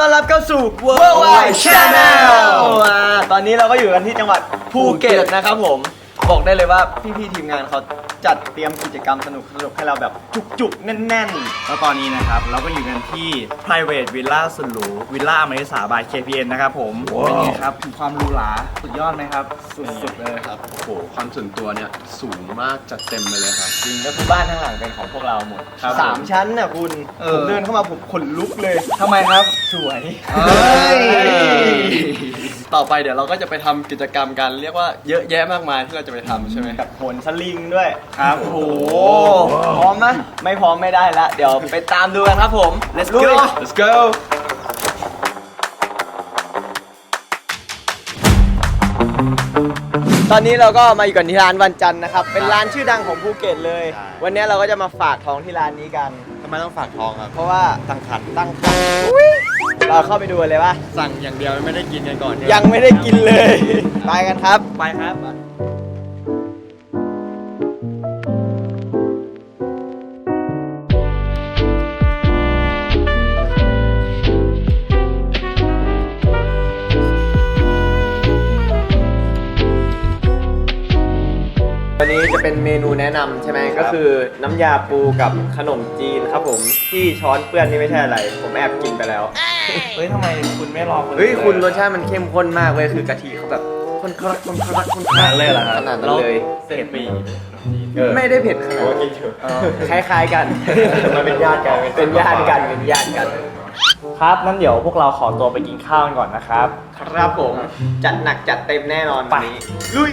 ต้อนรับเข้าสู่ Worldwide Channel อ่าตอนนี้เราก็อยู่กันที่จังหวัดภูเก็ตนะครับผม บอกได้เลยว่าพี่ๆทีมงานเขาจัดเตรียมกิจกรรมสนุกๆให้เราแบบจุกๆ แน่นแล้วตอนนี้นะครับ เราก็อยู่กันที่ private villa สุดหรูวิลล่าอเมริสาบาย KPN นะครับผมเป็นไงครับถึงความหรูหราสุดยอดไหมครับ สุดๆเลยครับ โอ้โหความส่วนตัวเนี่ยสูงมากจัดเต็มไปเลยครับๆจริงก็คือบ้านข้างหลังเป็นของพวกเราหมดครับสามชั้นน่ะคุณเอผอมเดินเข้ามาผมขนลุกเลยทำไมครับ สวยเอ้ย ต่อไปเดี๋ยวเราก็จะไปทำกิจกรรมกัน เรียกว่าเยอะแยะมากมายที่เราจะไปทำใช่ไหมกับโหนสลิงด้วยครับโอ้โหโอ้พร้อมไหมไม่พร้อมไม่ได้ละ เดี๋ยวไปตามดูกันครับผม Let's ลุย go let's go ตอนนี้เราก็มาอยู่กันที่ร้านวันจันทร์นะครับ เป็นร้านชื่อดังของภูเก็ตเลยใช่วันนี้เราก็จะมาฝากท้องที่ร้านนี้กันทำ ไมต้องฝากทองครับ เพราะว่าตั้งคันตั้งคันเราเข้าไปดูกันเลยว่าสั่งอย่างเดียวไม่ได้กินกันก่อนยังไม่ได้กินเลย ไปกันครับ ไปครับ มนูแนะนำใช่ไหมก็คือน้ำยาปูกับขนมจีนครับผมที่ช้อนเปื้อนนี่ไม่ใช่อะไร ผมแอบกินไปแล้ว เฮ้ยทำไมคุณไม่รอคนเฮ้ยอื่นคุณรเลสชาติมันเข้มข้นมากเว้ยคือกะทิเขาแบบข้นคลักข้นคลักข้นคขลันากดเลยเหรอครับขนาดนั้นเลยเศษปีไม่ได้เผ็ดขนาดนั้นเออคล้ายๆกันมันเป็นญาติกันเป็นญาติกันเป็นญาติกัน ครับนั้นเดี๋ยวพวกเราขอตัวไปกินข้าวกันก่อนนะครับ ครับผมจัดหนักจัดเต็มแน่นอนวันนี้ลุย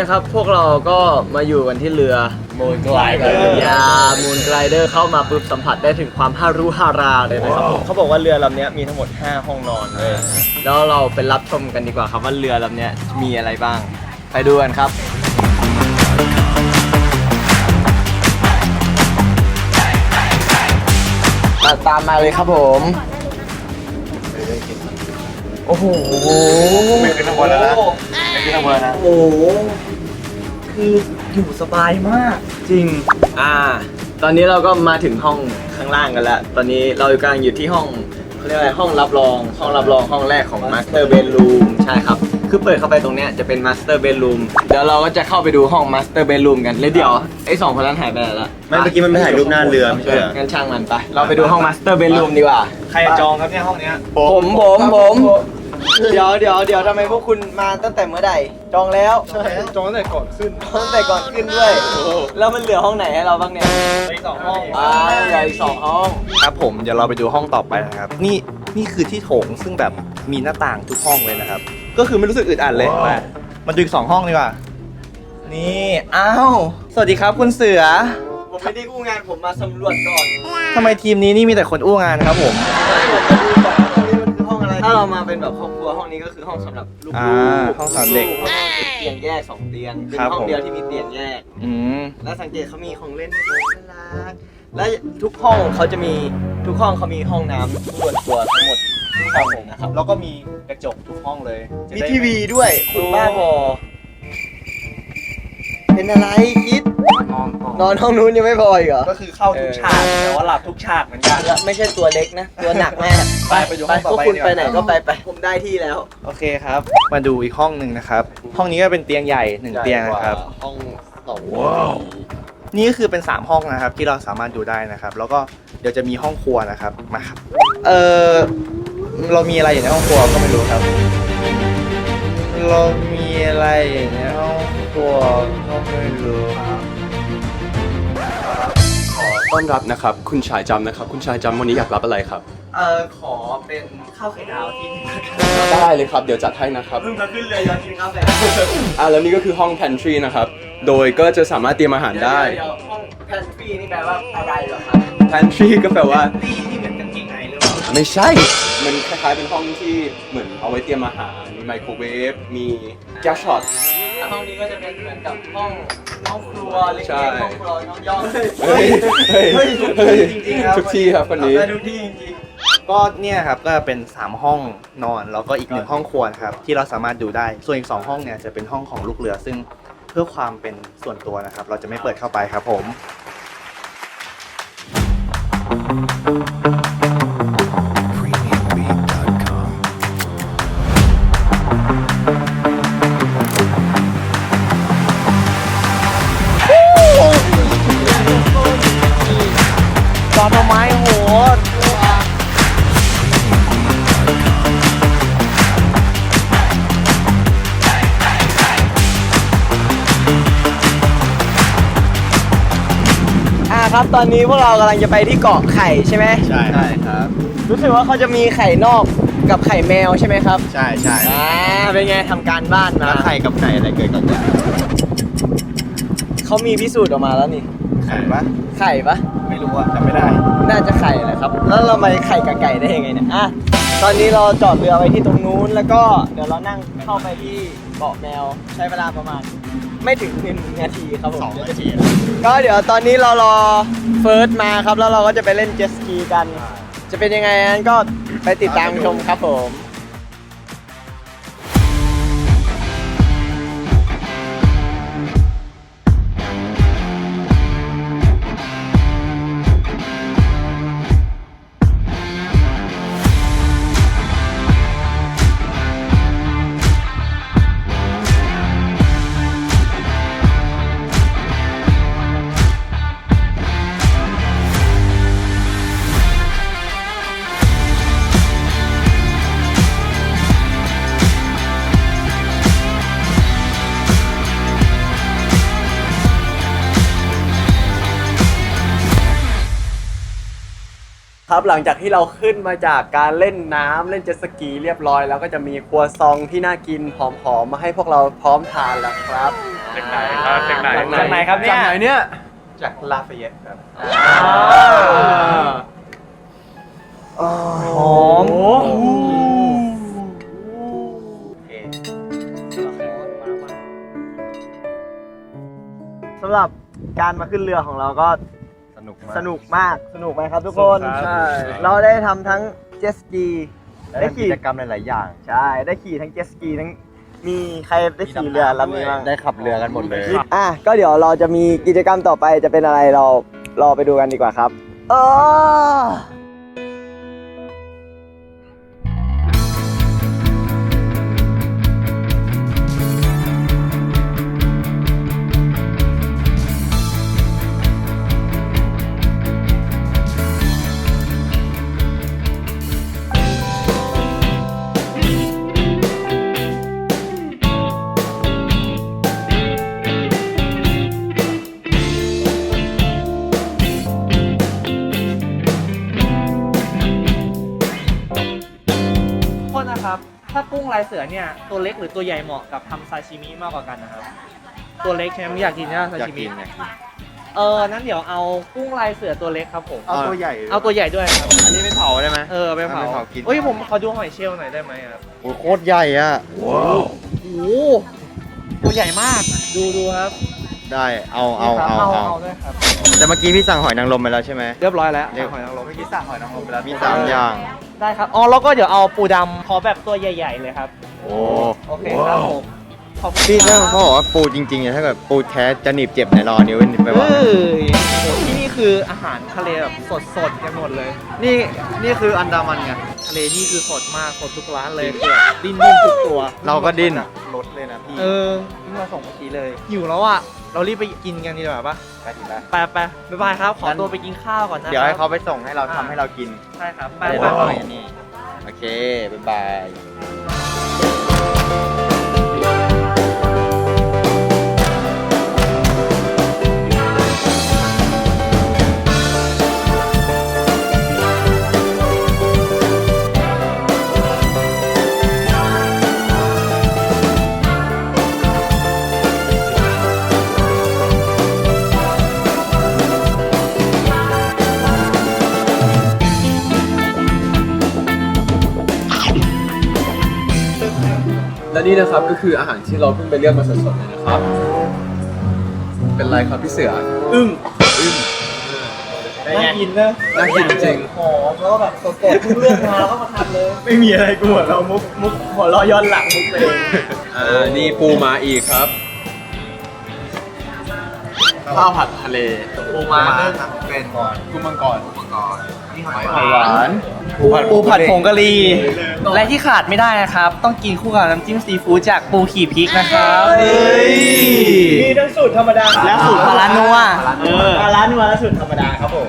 นนี้นะครับ พวกเราก็มาอยู่กันที่เรือมูนไกลเดอร์ยามูนไกลเดอร์เข้ามาปุ๊บสัมผัสได้ถึงความฮารุฮาราเลยนะครับเขาบอกว่าเรือลำนี้มีทั้งหมด 5 ห้องนอนเลยแล้วเราไปรับชมกันดีกว่าครับว่าเรือลำนี้มีอะไรบ้าง ไปดูกันครับ ตามมาเลยครับผม โอ้โห ไม่ขึ้นข้างบนแล้วนะ ไม่ขึ้นข้างบนแล้วนะ โอ้โห คืออยู่สบายมาก จริง อ่า ตอนนี้เราก็มาถึงห้องข้างล่างกันแล้ว ตอนนี้เรากำลังอยู่ที่ห้องเขาเรียกอะไรห้องรับรอง ห้องรับรองห้องแรกของ Master Bedroom ใช่ครับ คือเปิดเข้าไปตรงเนี้ยจะเป็น Master Bedroom เดี๋ยวเราก็จะเข้าไปดูห้อง Master Bedroom กันเลยเดี๋ยวไอ้สองคนนั้นหายไปไหนละไม่เมื่อกี้มันไม่ถ่ายรูปหน้าเรือไม่ใช่เหรองั้นช่างมันไป เราไปดูห้อง Master Bedroom ดีกว่า ใครจะจองครับเนี่ยห้องเนี้ยผมผมผม เดี๋ยวเดี๋ยวเดี๋ยวทำไมพวกคุณมาตั้งแต่เมื่อใดจองแล้วใช่จองตั้งแต่ก่อนขึ้นตั้งแต่ก่อนขึ้นด้วยแล้วมันเหลือห้องไหนให้เราบ้างเนี่ยอีกสองห้องอ่าเหลืออีกสองห้องครับผมเดี๋ยวเราไปดูห้องต่อไปนะครับ นี่นี่คือที่โถงซึ่งแบบมีหน้าต่างทุกห้องเลยนะครับ ก็คือไม่รู้สึกอึดอัดเลยมามาดูอีกสองห้องดีกว่านี่อ้าวสวัสดีครับคุณเสือผมไม่ได้กู้งานผมมาสำรวจก่อนทำไมทีมนี้นี่มีแต่คนอู้งานครับผมผมมาดูก่อน ถ้าเรามาเป็นแบบครอบครัวห้องนี้ก็คือห้องสำหรับลูกๆอ่าห้องสำหรับเด็กลูห้องเป็นเตียงแยกสองเตียงเป็นครับห้องผม เดียวที่มีเตียงแยก อืม แล้วสังเกตเขามีของเล่นน่ารักและทุกห้องเขาจะมีทุกห้องเขามีห้องน้ำส่วนตัวทั้งหมดทุกห้องเลยนะครับแล้วก็มีกระจกทุกห้องเลยจะมีได้ทีวีด้วยคุณบ้าพอ เป็นอะไรคิด นอนต่อนอนห้องนู้นยังไม่พออีกเหรอก็คือเข้าทุกฉากแต่ว่าหลับทุกฉากเหมือนกัน แล้วไม่ใช่ตัวเล็กนะ ตัวหนักมากไปไปดูห้องต่อไปพวกคุณดีกว่า ไปไหนก็ไปไปผมได้ที่แล้ว โอเคครับ มาดูอีกห้องหนึ่งนะครับ ห้องนี้ก็เป็นเตียงใหญ่หนึ่งเตียงนะครับ ห้องสองนี่ก็คือเป็น 3 ห้องนะครับที่เราสามารถดูได้นะครับ แล้วก็เดี๋ยวจะมีห้องครัวนะครับมาครับเออเรามีอะไรอยู่ในห้องครัวก็ไม่รู้ครับ เรามีอะไรอยู่ในห้องครัวก็ ไม่รู้ครับขอต้อนรับนะครับ คุณชายจำนะครับ คุณชายจำวันนี้อยากรับอะไรครับ เออขอเป็นข้าวไข่ดาวที่ได้เลยครับ เดี๋ยวจัดให้นะครับ เพิ่งมาขึ้นเรือยอกินข้าวไข่ดาวอ่าแล้วนี่ก็คือห้อง pantry นะครับ โดยก็จะสามารถเตรียมอาหารได้ เยวๆห้องแพนทรีนี่แปลว่าอะไรเหรอครับ pantry ก็แปลว่า ที่ที่เหมือนกางเกงในหรือเปล่าไม่ใช่ มันคล้ายๆเป็นห้องที่เหมือนเอาไว้เตรียมอาหาร มีไมโครเวฟ มีแก๊สช็อต ห้องนี้ก็จะเป็นเหมือนกับห้องห้องครัวเล็กใช่ๆห้องครัวน้องย่องเฮ้ยเฮ้ยเฮ้ยจริงๆครับทุกที่ครับคนนี้ได้ทุกที่จริงก็เนี่ยครับก็เป็น 3 ห้องนอนแล้วก็อีกหนึ่งห้องครัวนะครับที่เราสามารถดูได้ ส่วนอีก 2 ห้องเนี่ยจะเป็นห้องของลูกเรือซึ่งเพื่อความเป็นส่วนตัวนะครับ เราจะไม่เปิดเข้าไปครับผม ครับ ตอนนี้พวกเรากำลังจะไปที่เกาะไข่ใช่ไหมใช่ใช่ครับ รู้สึกว่าเขาจะมีไข่นอกกับไข่แมวใช่ไหมครับใช่ใช่อ่าเป็นไงทำการบ้านมาแล้วไข่กับไก่อะไรเกิดก่อนกันเขามีพิสูจน์ออกมาแล้วนี่ ไข่ปะไข่ปะไม่รู้อะจำไม่ได้ น่าจะไข่แหละครับ แล้วเรามาไข่กับไก่ได้ยังไงเนี่ยอะตอนนี้เราจอดเรือไว้ที่ตรงนู้นแล้วก็เดี๋ยวเรานั่งเข้าไปที่เกาะแมวใช้เวลาประมาณ ไม่ถึงหนึ่งนาทีครับผมสองนาทีก็เดี๋ยวตอนนี้เรารอเฟิร์สมาครับแล้วเราก็จะไปเล่นเจ็ตสกีกัน จะเป็นยังไงนั้นก็ไปติดตามชมครับผม ครับหลังจากที่เราขึ้นมาจากการเล่นน้ำเล่นเจ็ตสกีเรียบร้อย แล้วก็จะมีครัวซองที่น่ากินหอมๆมาให้พวกเราพร้อมทานแล้วครับจากไหนครับจากไหน จากไหนครับเนี่ย จากไหนเนี่ยจากลาฟเยตครับหอมโอเคสำหรับการมาขึ้นเรือของเราก็ส นุกมาก สนุกมาก สนุกไหมครับทุกคน สนุกครับ ใช่ เราได้ทำทั้งเจ็ตสกี ได้ได้กิขี่จกรรมหลาย ๆ อย่าง ใช่ ได้ขี่ทั้งเจ็ตสกีทั้ง มีใครได้ขี่เรือลำนี้บ้างได้ขับเรือกันหมดเลย อะ ก็เดี๋ยวเราจะมีกิจกรรมต่อไปจะเป็นอะไรเรารอไปดูกันดีกว่าครับ เออ ลายเสือเนี่ยตัวเล็กหรือตัวใหญ่เหมาะกับทำซาชิมิมากกว่ากันนะครับ ตัวเล็กใช่ไหมมึงอยากกินใช่ไหมซาอยากชิมิกินอยากกินเออนั้นเดี๋ยวเอากุ้งลายเสือตัวเล็กครับผมเอาตัวใหญ่เอาตัวใหญ่ด้วยครับอันนี้ไม่เผาได้ไหม เออไปเผาเอาไปเผากิน เฮ้ยผมขอดูหอยเชลล์หน่อยได้ไหมครับโอ้โหโคตรใหญ่อะโอ้โหตัวใหญ่มากดูดูครับได้เอาเอานี่เอาครับเอาเอาด้วยครับแต่เมื่อกี้พี่สั่งหอยนางรมไปแล้วใช่ไหม เรียบร้อยแล้วเรียบ หอยนางรมเมื่อกี้สั่งหอยนางรมไปแล้วมีสามอย่าง ได้ครับ อ๋อ แล้วก็เดี๋ยวเอาปูดำขอแบบตัวใหญ่ ๆ เลยครับ โอ้โอเคครับผมขอบคุณพี่คถ้ารับเขาบอกว่าปูจริงๆเนี่ยถ้าเกิดปูแท้จะหนีบเจ็บในรอนิ้วไปเอว่าอโหที่นี่คืออาหารทะเลแบบสดๆกันหมดเลย นี่นี่คืออันดามันไง ทะเลนี่คือสดมากสดทุกร้านเลยคือแบบดิ้นดิ้นทุกตัวเราก็ดิ้น ลดเลยนะพี่ เออนี่มาส่งเมื่อกี้เลยหิวแล้วอะ เรารีบไปกินกันดีกว่าปะไปถึงแล้ว ไปไปบ๊ายบายครับ ขอตัวไปกินข้าวก่อนนะเดี๋ยวให้คเขารับไปส่งให้เราทำให้เรากินใช่ครับไปไปไปไปไปนี่โอเค บ๊ายบาย นี่นะครับก็คืออาหารที่เราเพิ่งไปเลือกมาสดๆเลยนะครับ เป็นไรครับพี่เสือ อึ้งอึ้งเป็นไงน่ากินนะน่ากินจริงหอมแล้วก็แบบสดๆเพิ่งเลือกมาแล้วก็มาทำเลย ไม่มีอะไรกูหัวเราะมุกมุกหัวเราะย้อนหลังมุกตัวเองอ่านี่ปูมาอีกครับ ข้าวผัดทะเลปูม้าเป็นกุ้งมังกรหอยหวานปูผัดผงกะหรี่และที่ขาดไม่ได้นะครับ ต้องกินคู่กับน้ำจิ้มซีฟู้ดจากปูขี่พริกนะครับเฮ้ยมีทั้งสูตรธรรมดาและสูตรปลาร้านัวเออปลาร้านัวและสูตรธรรมดาครับผม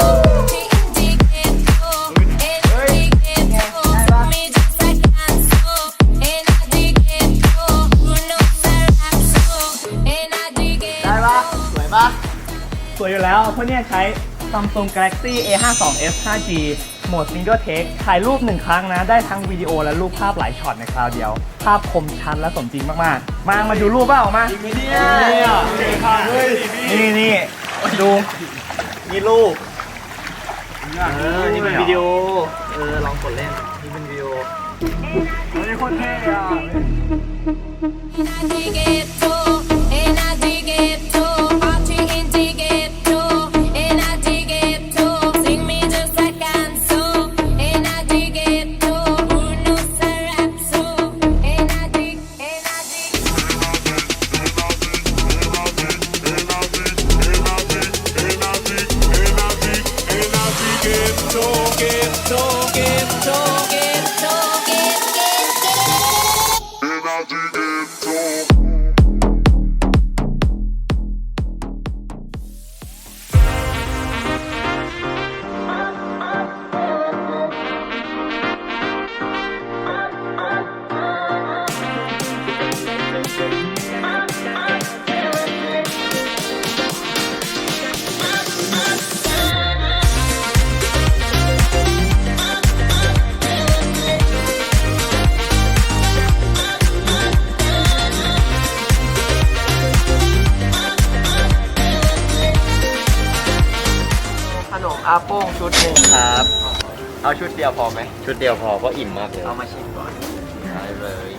วยอยู่แล้ว เพราะเนี่ยใช้ Samsung Galaxy A52s 5G โหมด Single Take ถ่ายรูปหนึ่งครั้งนะ ได้ทั้งวิดีโอและรูปภาพหลายช็อตในคราวเดียว ภาพคมชัดและสมจริงมาก ๆ มา มาดูรูปเปล่ามา จริงไหมเนี่ยนี่นี่ดู นี่รูปเออนี่เป็นวิดีโอ เออ ลองกดเล่น นี่เป็นวิดีโอเฮ้ยโคตรเท่อะ ข ชุดหนึ่งครับ เอาชุดเดียวพอไหม ชุดเดียวพอเพราะอิ่มมากเลยเอามาชิมก่อนได้เลย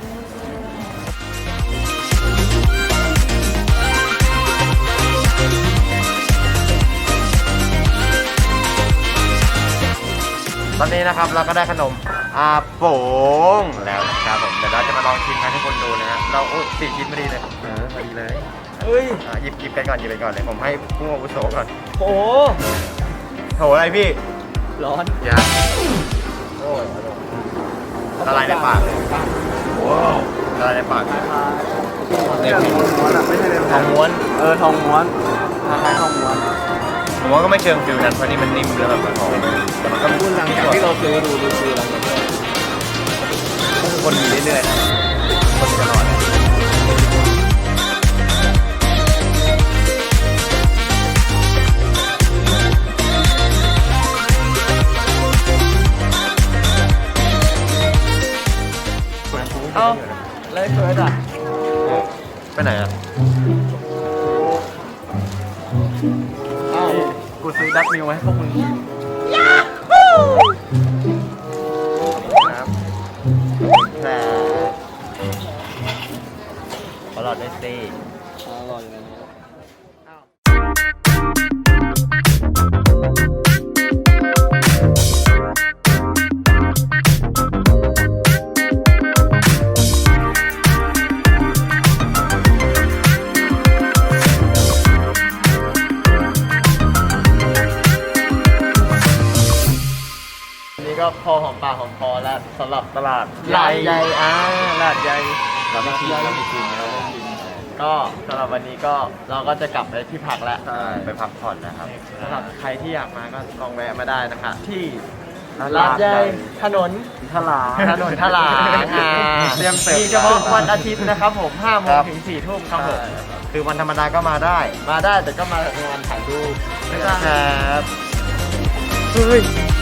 ตอนนี้นะครับเราก็ได้ขนมอาโป่งแล้วนะครับผมเดี๋ยวเราจะมาลองชิมกันให้คนดูนะฮะเราโอ้สี่ชิ้นพอดีเลยเออพอดีเลยเฮ้ยอะหยิบหยิบกันก่อนหยิบกันก่อนเลยผมให้ผู้อาวุโสก่อน โอ้โถอะไรพี่ร้อนอย่าโอ้ยละลายในปากเลยว้าวละลายในปากเนี่ยพี่ทองม้วน เออทองม้วนคล้ายๆทองม้วนผมว่าก็ไม่เชิงฟิลนั้นเพราะนี่มันนิ่มแล้วแบบมันหอมแต่มันก็คุณหลังจากที่เราซื้อดูดูซื้อแล้วก็คือคนมีเรื่อยๆนะคนมีตลอด นะไปไหนอะกูซื้อดักมิวไว้ให้พวกมึงกินครับแต่ขอหลอดด้วยสิอันนี้ ก็พอหอมปากหอมคอแล้วสำหรับตลาดลาดใหญ่อ่าลาดใหญ่เราไม่ชิมเราไม่ชิมเราไม่ชิมก็สำหรับวันนี้ก็เราก็จะกลับไปที่พักแล้วไปพักผ่อนนะครับสำหรับใครที่อยากมาก็ลองแวะมาได้นะคะ ที่ลาลาดดใหใหญ่ญ่ถนนทลาถนนทลาอ่าเตรียมเสิร์ฟมีเฉพาะวันอาทิตย์นะครับผม5โมงถึง4ทุ่มครับผมคือวันธรรมดาก็มาได้ มาได้แต่ก็มาจากงานถ่ายรูปครับโ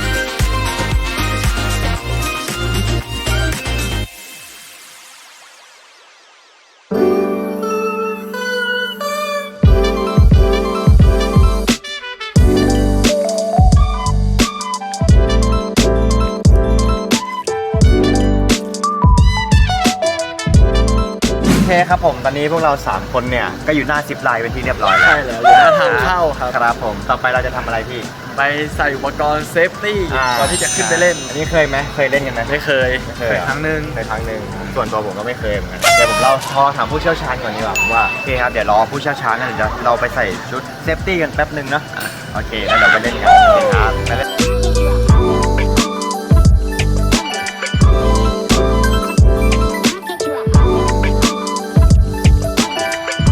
อนนี้พวกเรา 3 คนเนี่ย ก็อยู่หน้าซิปไลน์เป็นที่เรียบร้อยแล้วใช่แล้วอยู่หน้าทางเข้าครับ ครับผม ต่อไปเราจะทำอะไรพี่ ไปใส่อุปกรณ์เซฟตี้อ่าก่อนที่จะขึ้นไปเล่น อันนี้เคยไหมเคยเล่นกันไหมไม่เคยไม่เคยยครั้งหนึ่งเคยครั้งหนึ่งส่วนตัวผมก็ไม่เคยเหมือนกันเดี๋ยวผมเราพอถามผู้เชี่ยวชาญก่อนดีกว่าว่าโอเคครับเดี๋ยวรอผู้เชี่ยวชาญนะเดี๋ยวเราไปใส่ชุดเซฟตี้กันแป๊บหนึ่งเนอะอะโอเคแล้วเดี๋ยวไปเล่นกันโอเคครับไปเล่น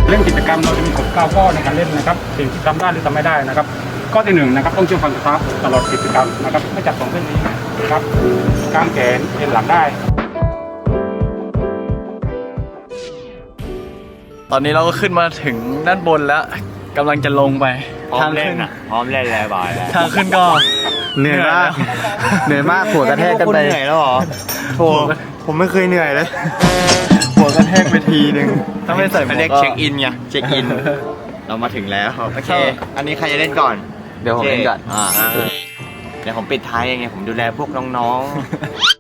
เล่นกิจกรรมเราจะมีกฎ9ข้อในการเล่นนะครับสิ่งที่ทำได้หรือทำไม่ได้นะครับข้อที่หนึ่งนะครับต้องเชื่อฟังสตาฟตลอดกิจกรรมนะครับไม่จับสองเส้นนี้นะครับกางแขนเอ็นหลังได้ตอนนี้เราก็ขึ้นมาถึงด้านบนแล้วกำลังจะลงไปพร้อมเล่นอะพร้อมเล่นแล้วบายแล้วทางขึ้นก็เหนื่อยมากเหนื่อยมากหัวกระแทกกันไปเหนื่อยแล้วเหรอโถผมไม่เคยเหนื่อยเลย หัวกระแทกไปทีนึงถ้าไม่ใส่หมวกก็เรียกเช็คอินไงเช็คอิน เรามาถึงแล้วโอเค อันนี้ใครจะเล่นก่อน เดี๋ยวผมเล่นก่อนอ่าเดี๋ยวผมปิดท้ายเองไงผมดูแลพวกน้องนี่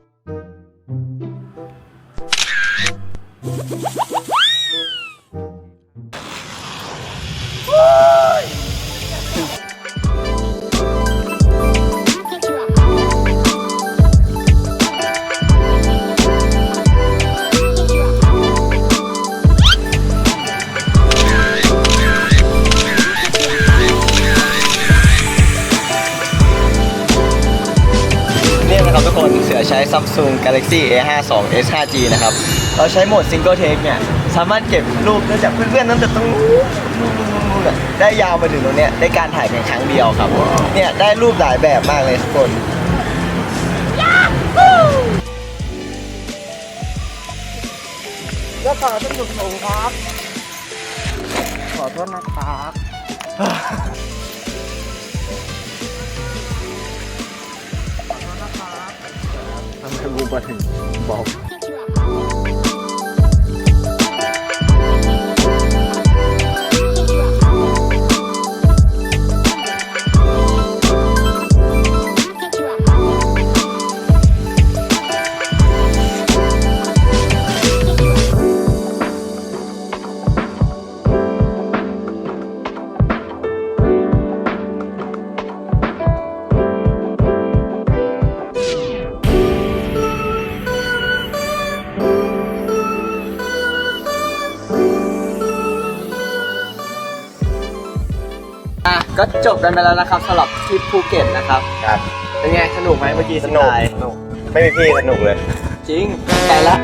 Galaxy A52 S 5G นะครับ เราใช้โหมด Single Take เนี่ย สามารถเก็บรูปตั้งแต่เพื่อนๆตั้งแต่ตรงนู้นนู่นนู่นนู่นอะได้ยาวมาถึงตรงเนี้ยได้การถ่ายเพียงครั้งเดียวครับ เนี่ยได้รูปหลายแบบมากเลยทุกคนก็ขอสนุกสงครับ ขอโทษนะครับ ทำไก็จบกันไปแล้วนะครับสำหรับทริปภูเก็ตนะครับ ครับเป็นไงสนุกไหมเมื่อกี้สนุกไลน์สนุกไม่มีพี่สนุกเลย จริงไปละ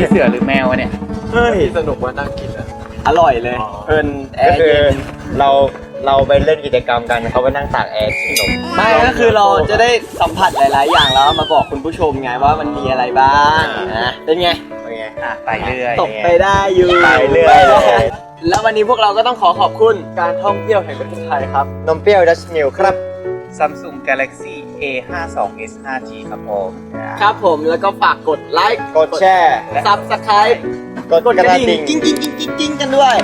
นี่เสือหรือแมววะเนี่ยเฮ้ยสนุกว่านั่งกินอะอร่อยเลยเพลินแอก็ร์คือเย็นเราเราไปเล่นกิจกรรมกันเขาไปนั่งตากแอร์กินนมไม่ก็คือเราจะได้สัมผัสหลาย ๆ อย่างแล้วเอามาบอกคุณผู้ชมไงว่ามันมีอะไรบ้างนะเป็นไงเป็นไงอะไปเรื่อยตกไปได้อยู่ไปเรื่อยเลย แล้ววันนี้พวกเราก็ต้องขอขอบคุณการท่องเที่ยวแห่งประเทศไทยครับ นมเปรี้ยวดัชมิลครับ Samsung Galaxy A52s 5G ครับผมครับผมแล้วก็ฝากกดไลค์กดแชร์ซับสไครป์กดกระดิ่งกิ้งกิ้งกิ้งกิ้งกิ้งกันด้วย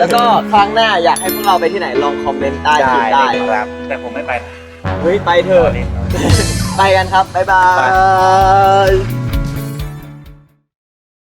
แล้วก็ครั้งหน้าอยากให้พวกเราไปที่ไหนลองคอมเมนต์ใต้คลิปได้ครับ แต่ผมไม่ไปเฮ้ยไปเถอะไปกันครับ บ๊ายบาย